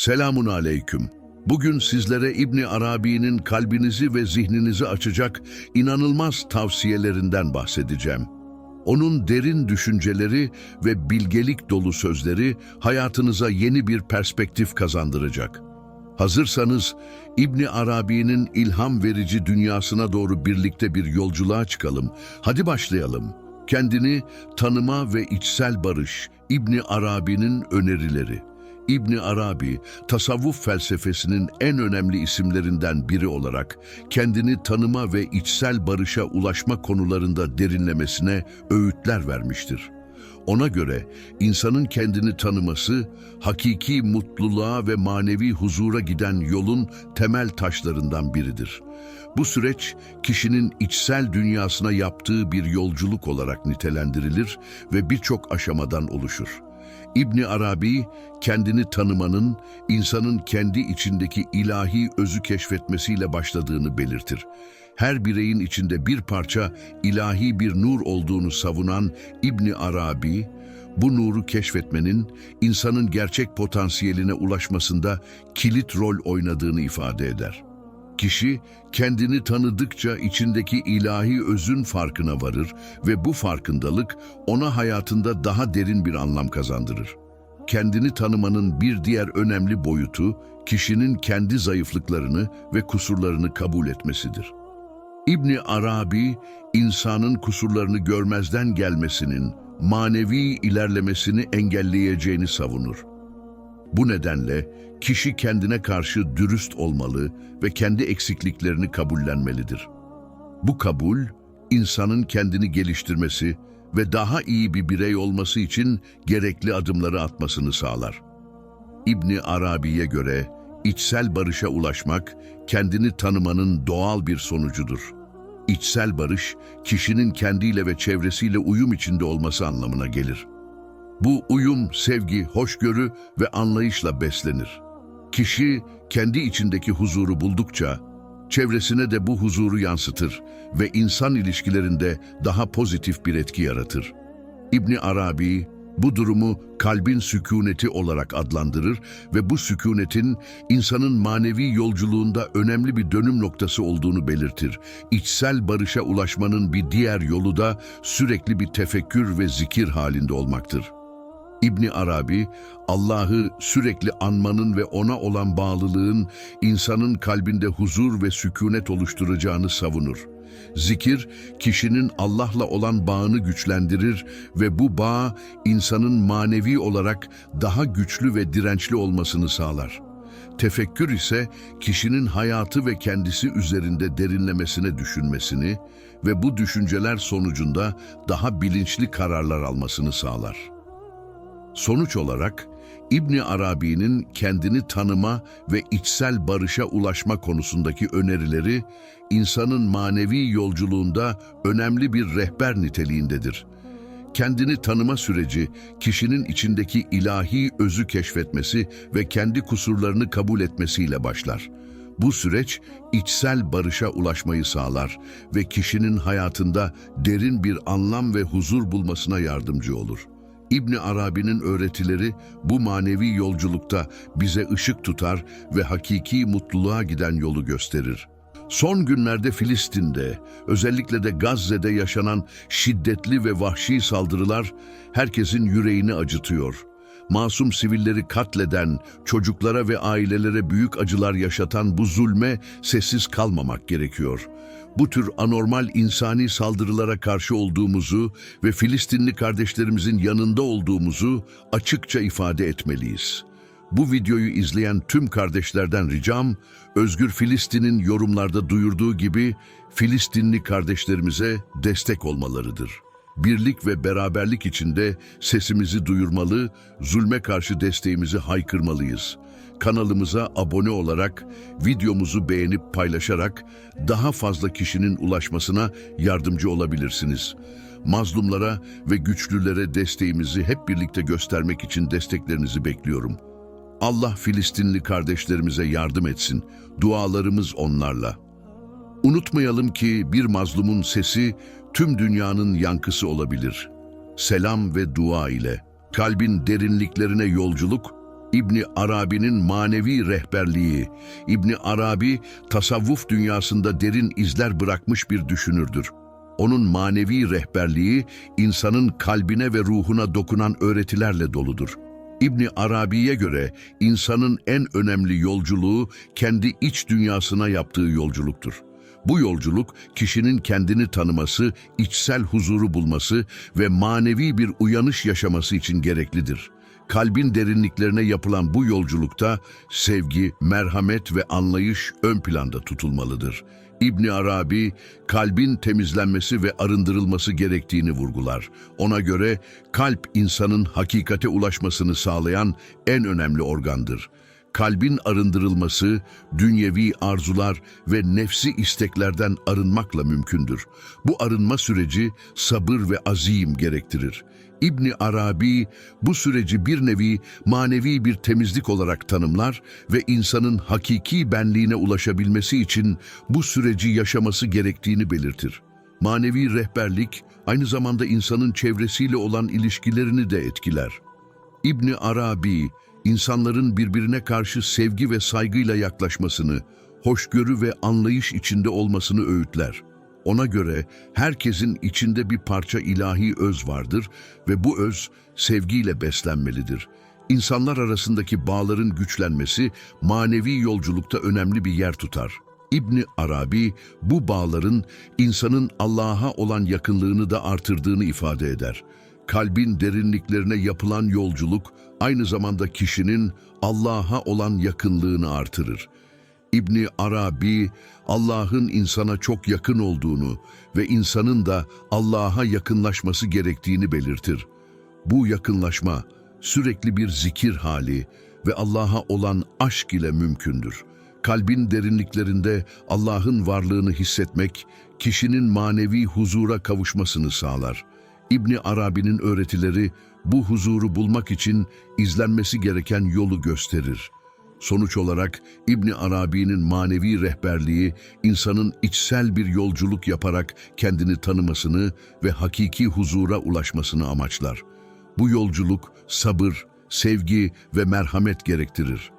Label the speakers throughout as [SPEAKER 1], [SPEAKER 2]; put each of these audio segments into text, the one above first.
[SPEAKER 1] Selamun aleyküm. Bugün sizlere İbni Arabi'nin kalbinizi ve zihninizi açacak inanılmaz tavsiyelerinden bahsedeceğim. Onun derin düşünceleri ve bilgelik dolu sözleri hayatınıza yeni bir perspektif kazandıracak. Hazırsanız İbni Arabi'nin ilham verici dünyasına doğru birlikte bir yolculuğa çıkalım. Hadi başlayalım. Kendini tanıma ve içsel barış İbni Arabi'nin önerileri. İbni Arabi, tasavvuf felsefesinin en önemli isimlerinden biri olarak kendini tanıma ve içsel barışa ulaşma konularında derinlemesine öğütler vermiştir. Ona göre insanın kendini tanıması, hakiki mutluluğa ve manevi huzura giden yolun temel taşlarından biridir. Bu süreç, kişinin içsel dünyasına yaptığı bir yolculuk olarak nitelendirilir ve birçok aşamadan oluşur. İbni Arabi, kendini tanımanın, insanın kendi içindeki ilahi özü keşfetmesiyle başladığını belirtir. Her bireyin içinde bir parça ilahi bir nur olduğunu savunan İbni Arabi, bu nuru keşfetmenin insanın gerçek potansiyeline ulaşmasında kilit rol oynadığını ifade eder. Kişi kendini tanıdıkça içindeki ilahi özün farkına varır ve bu farkındalık ona hayatında daha derin bir anlam kazandırır. Kendini tanımanın bir diğer önemli boyutu, kişinin kendi zayıflıklarını ve kusurlarını kabul etmesidir. İbni Arabi, insanın kusurlarını görmezden gelmesinin, manevi ilerlemesini engelleyeceğini savunur. Bu nedenle kişi kendine karşı dürüst olmalı ve kendi eksikliklerini kabullenmelidir. Bu kabul, insanın kendini geliştirmesi ve daha iyi bir birey olması için gerekli adımları atmasını sağlar. İbni Arabi'ye göre içsel barışa ulaşmak kendini tanımanın doğal bir sonucudur. İçsel barış, kişinin kendiyle ve çevresiyle uyum içinde olması anlamına gelir. Bu uyum, sevgi, hoşgörü ve anlayışla beslenir. Kişi kendi içindeki huzuru buldukça, çevresine de bu huzuru yansıtır ve insan ilişkilerinde daha pozitif bir etki yaratır. İbni Arabi, bu durumu kalbin sükuneti olarak adlandırır ve bu sükunetin insanın manevi yolculuğunda önemli bir dönüm noktası olduğunu belirtir. İçsel barışa ulaşmanın bir diğer yolu da sürekli bir tefekkür ve zikir halinde olmaktır. İbni Arabi, Allah'ı sürekli anmanın ve ona olan bağlılığın insanın kalbinde huzur ve sükunet oluşturacağını savunur. Zikir, kişinin Allah'la olan bağını güçlendirir ve bu bağ insanın manevi olarak daha güçlü ve dirençli olmasını sağlar. Tefekkür ise kişinin hayatı ve kendisi üzerinde derinlemesine düşünmesini ve bu düşünceler sonucunda daha bilinçli kararlar almasını sağlar. Sonuç olarak İbni Arabi'nin kendini tanıma ve içsel barışa ulaşma konusundaki önerileri insanın manevi yolculuğunda önemli bir rehber niteliğindedir. Kendini tanıma süreci kişinin içindeki ilahi özü keşfetmesi ve kendi kusurlarını kabul etmesiyle başlar. Bu süreç içsel barışa ulaşmayı sağlar ve kişinin hayatında derin bir anlam ve huzur bulmasına yardımcı olur. İbni Arabi'nin öğretileri bu manevi yolculukta bize ışık tutar ve hakiki mutluluğa giden yolu gösterir. Son günlerde Filistin'de, özellikle de Gazze'de yaşanan şiddetli ve vahşi saldırılar herkesin yüreğini acıtıyor. Masum sivilleri katleden, çocuklara ve ailelere büyük acılar yaşatan bu zulme sessiz kalmamak gerekiyor bu tür anormal insani saldırılara karşı olduğumuzu ve Filistinli kardeşlerimizin yanında olduğumuzu açıkça ifade etmeliyiz. Bu videoyu izleyen tüm kardeşlerden ricam, Özgür Filistin'in yorumlarda duyurduğu gibi Filistinli kardeşlerimize destek olmalarıdır. Birlik ve beraberlik içinde sesimizi duyurmalı, zulme karşı desteğimizi haykırmalıyız kanalımıza abone olarak, videomuzu beğenip paylaşarak daha fazla kişinin ulaşmasına yardımcı olabilirsiniz. Mazlumlara ve güçlülere desteğimizi hep birlikte göstermek için desteklerinizi bekliyorum. Allah Filistinli kardeşlerimize yardım etsin. Dualarımız onlarla. Unutmayalım ki bir mazlumun sesi tüm dünyanın yankısı olabilir. Selam ve dua ile kalbin derinliklerine yolculuk İbni Arabi'nin manevi rehberliği. İbni Arabi, tasavvuf dünyasında derin izler bırakmış bir düşünürdür. Onun manevi rehberliği, insanın kalbine ve ruhuna dokunan öğretilerle doludur. İbni Arabi'ye göre insanın en önemli yolculuğu kendi iç dünyasına yaptığı yolculuktur. Bu yolculuk kişinin kendini tanıması, içsel huzuru bulması ve manevi bir uyanış yaşaması için gereklidir. Kalbin derinliklerine yapılan bu yolculukta sevgi, merhamet ve anlayış ön planda tutulmalıdır. İbni Arabi, kalbin temizlenmesi ve arındırılması gerektiğini vurgular. Ona göre kalp insanın hakikate ulaşmasını sağlayan en önemli organdır. Kalbin arındırılması, dünyevi arzular ve nefsi isteklerden arınmakla mümkündür. Bu arınma süreci sabır ve azim gerektirir. İbni Arabi bu süreci bir nevi manevi bir temizlik olarak tanımlar ve insanın hakiki benliğine ulaşabilmesi için bu süreci yaşaması gerektiğini belirtir. Manevi rehberlik aynı zamanda insanın çevresiyle olan ilişkilerini de etkiler. İbni Arabi, insanların birbirine karşı sevgi ve saygıyla yaklaşmasını, hoşgörü ve anlayış içinde olmasını öğütler. Ona göre herkesin içinde bir parça ilahi öz vardır ve bu öz sevgiyle beslenmelidir. İnsanlar arasındaki bağların güçlenmesi manevi yolculukta önemli bir yer tutar. İbni Arabi bu bağların insanın Allah'a olan yakınlığını da artırdığını ifade eder. Kalbin derinliklerine yapılan yolculuk aynı zamanda kişinin Allah'a olan yakınlığını artırır. İbni Arabi, Allah'ın insana çok yakın olduğunu ve insanın da Allah'a yakınlaşması gerektiğini belirtir. Bu yakınlaşma sürekli bir zikir hali ve Allah'a olan aşk ile mümkündür. Kalbin derinliklerinde Allah'ın varlığını hissetmek, kişinin manevi huzura kavuşmasını sağlar. İbni Arabi'nin öğretileri bu huzuru bulmak için izlenmesi gereken yolu gösterir. Sonuç olarak İbni Arabi'nin manevi rehberliği insanın içsel bir yolculuk yaparak kendini tanımasını ve hakiki huzura ulaşmasını amaçlar. Bu yolculuk sabır, sevgi ve merhamet gerektirir.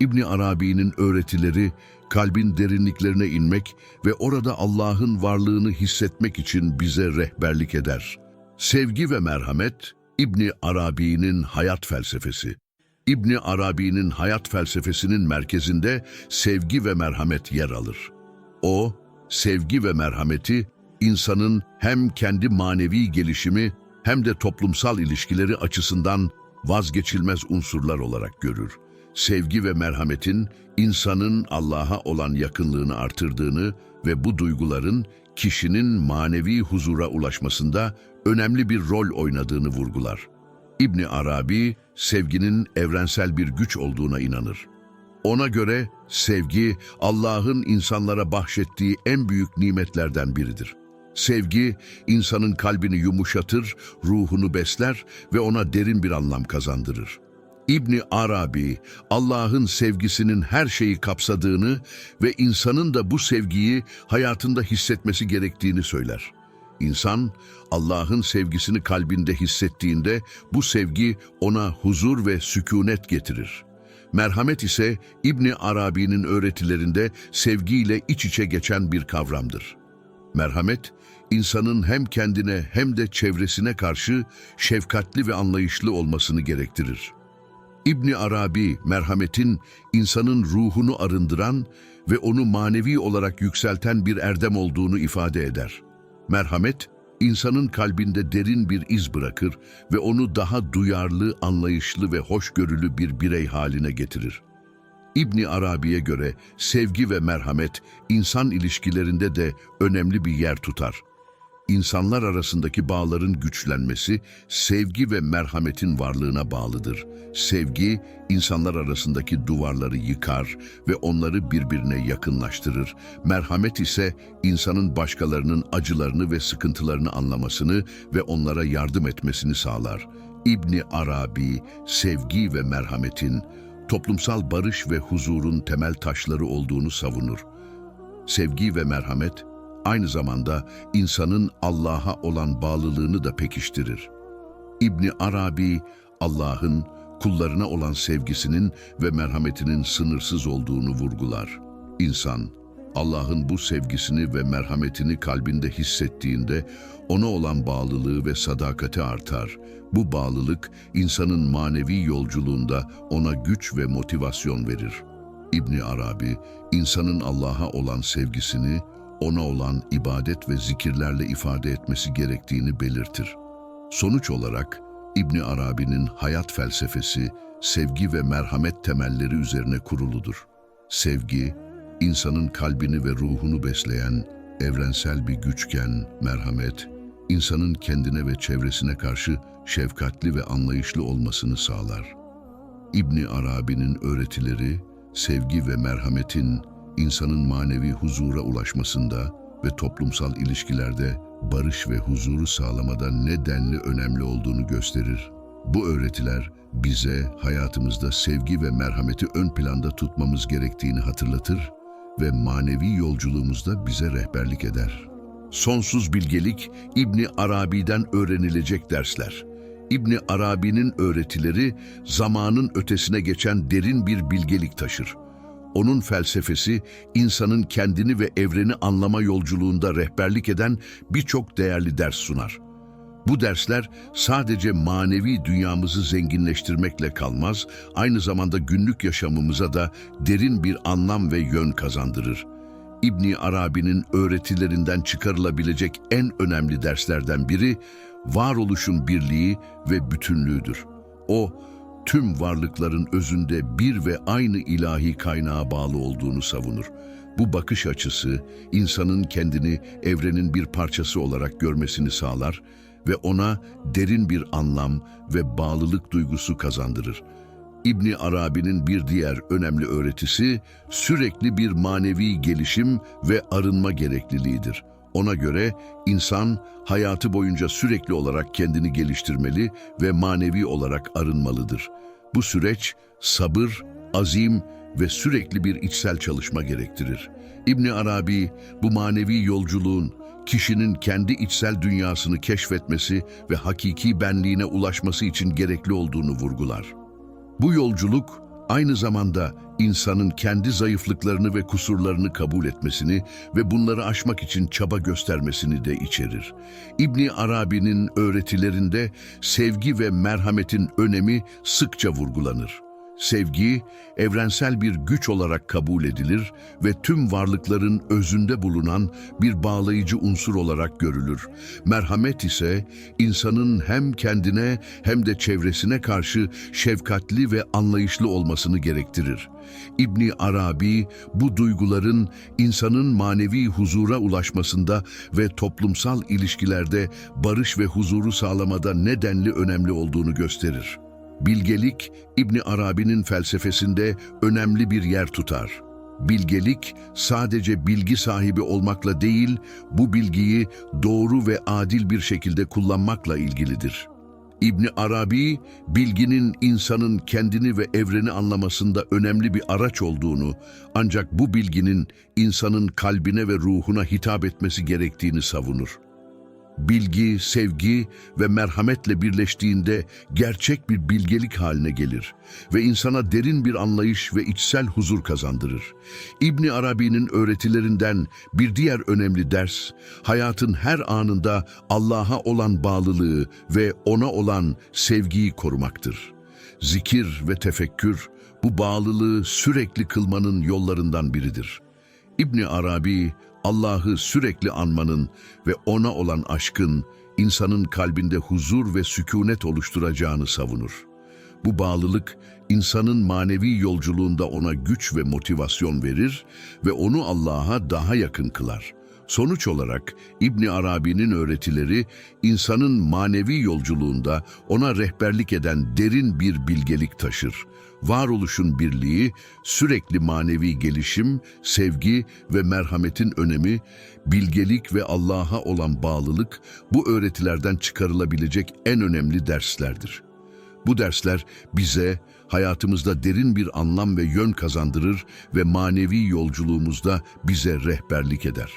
[SPEAKER 1] İbni Arabi'nin öğretileri kalbin derinliklerine inmek ve orada Allah'ın varlığını hissetmek için bize rehberlik eder. Sevgi ve merhamet İbni Arabi'nin hayat felsefesi. İbni Arabi'nin hayat felsefesinin merkezinde sevgi ve merhamet yer alır. O, sevgi ve merhameti insanın hem kendi manevi gelişimi hem de toplumsal ilişkileri açısından vazgeçilmez unsurlar olarak görür. Sevgi ve merhametin insanın Allah'a olan yakınlığını artırdığını ve bu duyguların kişinin manevi huzura ulaşmasında önemli bir rol oynadığını vurgular. İbni Arabi, sevginin evrensel bir güç olduğuna inanır. Ona göre sevgi, Allah'ın insanlara bahşettiği en büyük nimetlerden biridir. Sevgi, insanın kalbini yumuşatır, ruhunu besler ve ona derin bir anlam kazandırır. İbni Arabi, Allah'ın sevgisinin her şeyi kapsadığını ve insanın da bu sevgiyi hayatında hissetmesi gerektiğini söyler. İnsan, Allah'ın sevgisini kalbinde hissettiğinde bu sevgi ona huzur ve sükunet getirir. Merhamet ise İbni Arabi'nin öğretilerinde sevgiyle iç içe geçen bir kavramdır. Merhamet, insanın hem kendine hem de çevresine karşı şefkatli ve anlayışlı olmasını gerektirir. İbni Arabi, merhametin insanın ruhunu arındıran ve onu manevi olarak yükselten bir erdem olduğunu ifade eder. Merhamet, insanın kalbinde derin bir iz bırakır ve onu daha duyarlı, anlayışlı ve hoşgörülü bir birey haline getirir. İbni Arabi'ye göre sevgi ve merhamet insan ilişkilerinde de önemli bir yer tutar. İnsanlar arasındaki bağların güçlenmesi sevgi ve merhametin varlığına bağlıdır. Sevgi, insanlar arasındaki duvarları yıkar ve onları birbirine yakınlaştırır. Merhamet ise insanın başkalarının acılarını ve sıkıntılarını anlamasını ve onlara yardım etmesini sağlar. İbni Arabi, sevgi ve merhametin, toplumsal barış ve huzurun temel taşları olduğunu savunur. Sevgi ve merhamet, aynı zamanda insanın Allah'a olan bağlılığını da pekiştirir. İbni Arabi, Allah'ın kullarına olan sevgisinin ve merhametinin sınırsız olduğunu vurgular. İnsan, Allah'ın bu sevgisini ve merhametini kalbinde hissettiğinde ona olan bağlılığı ve sadakati artar. Bu bağlılık insanın manevi yolculuğunda ona güç ve motivasyon verir. İbni Arabi, insanın Allah'a olan sevgisini ona olan ibadet ve zikirlerle ifade etmesi gerektiğini belirtir. Sonuç olarak İbni Arabi'nin hayat felsefesi sevgi ve merhamet temelleri üzerine kuruludur. Sevgi, insanın kalbini ve ruhunu besleyen evrensel bir güçken merhamet, insanın kendine ve çevresine karşı şefkatli ve anlayışlı olmasını sağlar. İbni Arabi'nin öğretileri, sevgi ve merhametin insanın manevi huzura ulaşmasında ve toplumsal ilişkilerde barış ve huzuru sağlamada ne denli önemli olduğunu gösterir. Bu öğretiler bize hayatımızda sevgi ve merhameti ön planda tutmamız gerektiğini hatırlatır ve manevi yolculuğumuzda bize rehberlik eder. Sonsuz bilgelik İbni Arabi'den öğrenilecek dersler. İbni Arabi'nin öğretileri zamanın ötesine geçen derin bir bilgelik taşır. Onun felsefesi insanın kendini ve evreni anlama yolculuğunda rehberlik eden birçok değerli ders sunar. Bu dersler sadece manevi dünyamızı zenginleştirmekle kalmaz, aynı zamanda günlük yaşamımıza da derin bir anlam ve yön kazandırır. İbni Arabi'nin öğretilerinden çıkarılabilecek en önemli derslerden biri varoluşun birliği ve bütünlüğüdür. O, tüm varlıkların özünde bir ve aynı ilahi kaynağa bağlı olduğunu savunur. Bu bakış açısı insanın kendini evrenin bir parçası olarak görmesini sağlar ve ona derin bir anlam ve bağlılık duygusu kazandırır. İbni Arabi'nin bir diğer önemli öğretisi sürekli bir manevi gelişim ve arınma gerekliliğidir. Ona göre insan hayatı boyunca sürekli olarak kendini geliştirmeli ve manevi olarak arınmalıdır. Bu süreç sabır, azim ve sürekli bir içsel çalışma gerektirir. İbni Arabi bu manevi yolculuğun kişinin kendi içsel dünyasını keşfetmesi ve hakiki benliğine ulaşması için gerekli olduğunu vurgular. Bu yolculuk aynı zamanda insanın kendi zayıflıklarını ve kusurlarını kabul etmesini ve bunları aşmak için çaba göstermesini de içerir. İbni Arabi'nin öğretilerinde sevgi ve merhametin önemi sıkça vurgulanır. Sevgi, evrensel bir güç olarak kabul edilir ve tüm varlıkların özünde bulunan bir bağlayıcı unsur olarak görülür. Merhamet ise insanın hem kendine hem de çevresine karşı şefkatli ve anlayışlı olmasını gerektirir. İbni Arabi bu duyguların insanın manevi huzura ulaşmasında ve toplumsal ilişkilerde barış ve huzuru sağlamada nedenli önemli olduğunu gösterir. Bilgelik, İbni Arabi'nin felsefesinde önemli bir yer tutar. Bilgelik sadece bilgi sahibi olmakla değil, bu bilgiyi doğru ve adil bir şekilde kullanmakla ilgilidir. İbni Arabi, bilginin insanın kendini ve evreni anlamasında önemli bir araç olduğunu, ancak bu bilginin insanın kalbine ve ruhuna hitap etmesi gerektiğini savunur bilgi, sevgi ve merhametle birleştiğinde gerçek bir bilgelik haline gelir ve insana derin bir anlayış ve içsel huzur kazandırır. İbni Arabi'nin öğretilerinden bir diğer önemli ders, hayatın her anında Allah'a olan bağlılığı ve ona olan sevgiyi korumaktır. Zikir ve tefekkür bu bağlılığı sürekli kılmanın yollarından biridir. İbni Arabi, Allah'ı sürekli anmanın ve ona olan aşkın insanın kalbinde huzur ve sükunet oluşturacağını savunur. Bu bağlılık insanın manevi yolculuğunda ona güç ve motivasyon verir ve onu Allah'a daha yakın kılar. Sonuç olarak İbni Arabi'nin öğretileri insanın manevi yolculuğunda ona rehberlik eden derin bir bilgelik taşır. Varoluşun birliği, sürekli manevi gelişim, sevgi ve merhametin önemi, bilgelik ve Allah'a olan bağlılık bu öğretilerden çıkarılabilecek en önemli derslerdir. Bu dersler bize hayatımızda derin bir anlam ve yön kazandırır ve manevi yolculuğumuzda bize rehberlik eder.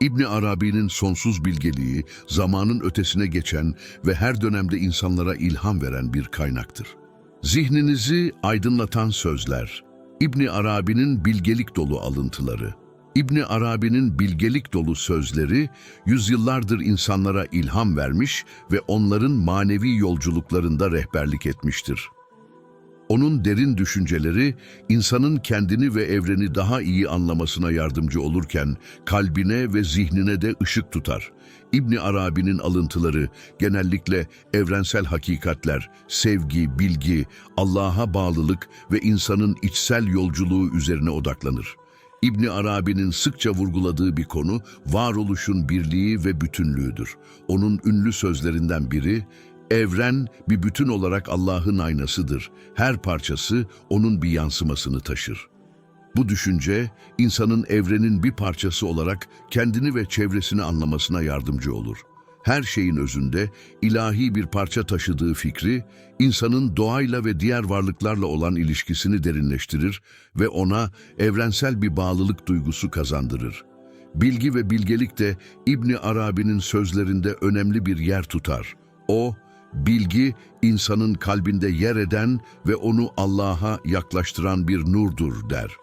[SPEAKER 1] İbni Arabi'nin sonsuz bilgeliği, zamanın ötesine geçen ve her dönemde insanlara ilham veren bir kaynaktır. Zihninizi aydınlatan sözler. İbni Arabi'nin bilgelik dolu alıntıları. İbni Arabi'nin bilgelik dolu sözleri yüzyıllardır insanlara ilham vermiş ve onların manevi yolculuklarında rehberlik etmiştir. Onun derin düşünceleri insanın kendini ve evreni daha iyi anlamasına yardımcı olurken kalbine ve zihnine de ışık tutar. İbni Arabi'nin alıntıları genellikle evrensel hakikatler, sevgi, bilgi, Allah'a bağlılık ve insanın içsel yolculuğu üzerine odaklanır. İbni Arabi'nin sıkça vurguladığı bir konu varoluşun birliği ve bütünlüğüdür. Onun ünlü sözlerinden biri, Evren bir bütün olarak Allah'ın aynasıdır. Her parçası onun bir yansımasını taşır. Bu düşünce, insanın evrenin bir parçası olarak kendini ve çevresini anlamasına yardımcı olur. Her şeyin özünde ilahi bir parça taşıdığı fikri, insanın doğayla ve diğer varlıklarla olan ilişkisini derinleştirir ve ona evrensel bir bağlılık duygusu kazandırır. Bilgi ve bilgelik de İbni Arabi'nin sözlerinde önemli bir yer tutar. O, Bilgi, insanın kalbinde yer eden ve onu Allah'a yaklaştıran bir nurdur der.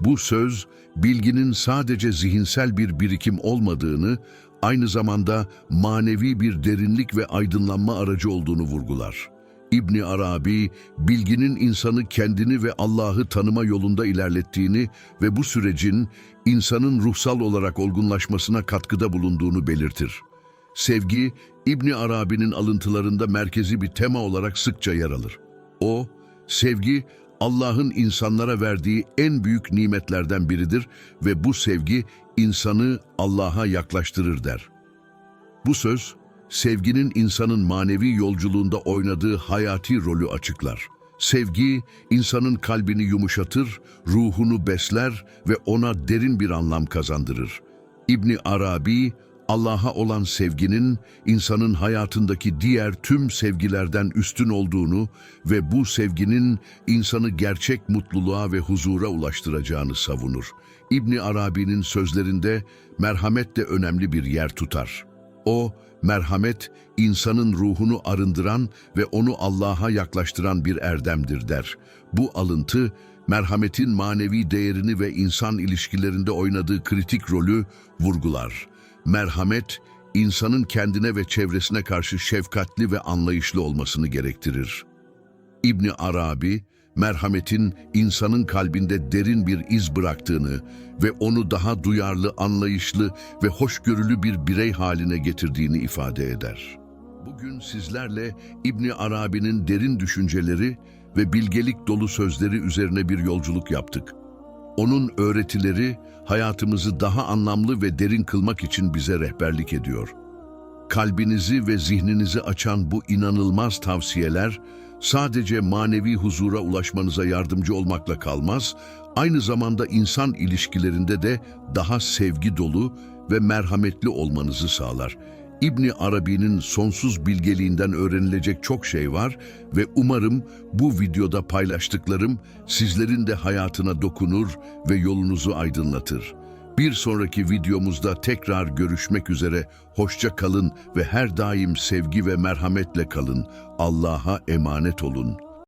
[SPEAKER 1] Bu söz, bilginin sadece zihinsel bir birikim olmadığını, aynı zamanda manevi bir derinlik ve aydınlanma aracı olduğunu vurgular. İbni Arabi, bilginin insanı kendini ve Allah'ı tanıma yolunda ilerlettiğini ve bu sürecin insanın ruhsal olarak olgunlaşmasına katkıda bulunduğunu belirtir. Sevgi, İbni Arabi'nin alıntılarında merkezi bir tema olarak sıkça yer alır. O, sevgi Allah'ın insanlara verdiği en büyük nimetlerden biridir ve bu sevgi insanı Allah'a yaklaştırır der. Bu söz, sevginin insanın manevi yolculuğunda oynadığı hayati rolü açıklar. Sevgi, insanın kalbini yumuşatır, ruhunu besler ve ona derin bir anlam kazandırır. İbni Arabi, Allah'a olan sevginin insanın hayatındaki diğer tüm sevgilerden üstün olduğunu ve bu sevginin insanı gerçek mutluluğa ve huzura ulaştıracağını savunur. İbni Arabi'nin sözlerinde merhamet de önemli bir yer tutar. O, merhamet, insanın ruhunu arındıran ve onu Allah'a yaklaştıran bir erdemdir der. Bu alıntı, merhametin manevi değerini ve insan ilişkilerinde oynadığı kritik rolü vurgular. Merhamet, insanın kendine ve çevresine karşı şefkatli ve anlayışlı olmasını gerektirir. İbni Arabi, merhametin insanın kalbinde derin bir iz bıraktığını ve onu daha duyarlı, anlayışlı ve hoşgörülü bir birey haline getirdiğini ifade eder. Bugün sizlerle İbni Arabi'nin derin düşünceleri ve bilgelik dolu sözleri üzerine bir yolculuk yaptık. Onun öğretileri hayatımızı daha anlamlı ve derin kılmak için bize rehberlik ediyor. Kalbinizi ve zihninizi açan bu inanılmaz tavsiyeler sadece manevi huzura ulaşmanıza yardımcı olmakla kalmaz, aynı zamanda insan ilişkilerinde de daha sevgi dolu ve merhametli olmanızı sağlar. İbni Arabi'nin sonsuz bilgeliğinden öğrenilecek çok şey var ve umarım bu videoda paylaştıklarım sizlerin de hayatına dokunur ve yolunuzu aydınlatır. Bir sonraki videomuzda tekrar görüşmek üzere, hoşça kalın ve her daim sevgi ve merhametle kalın. Allah'a emanet olun.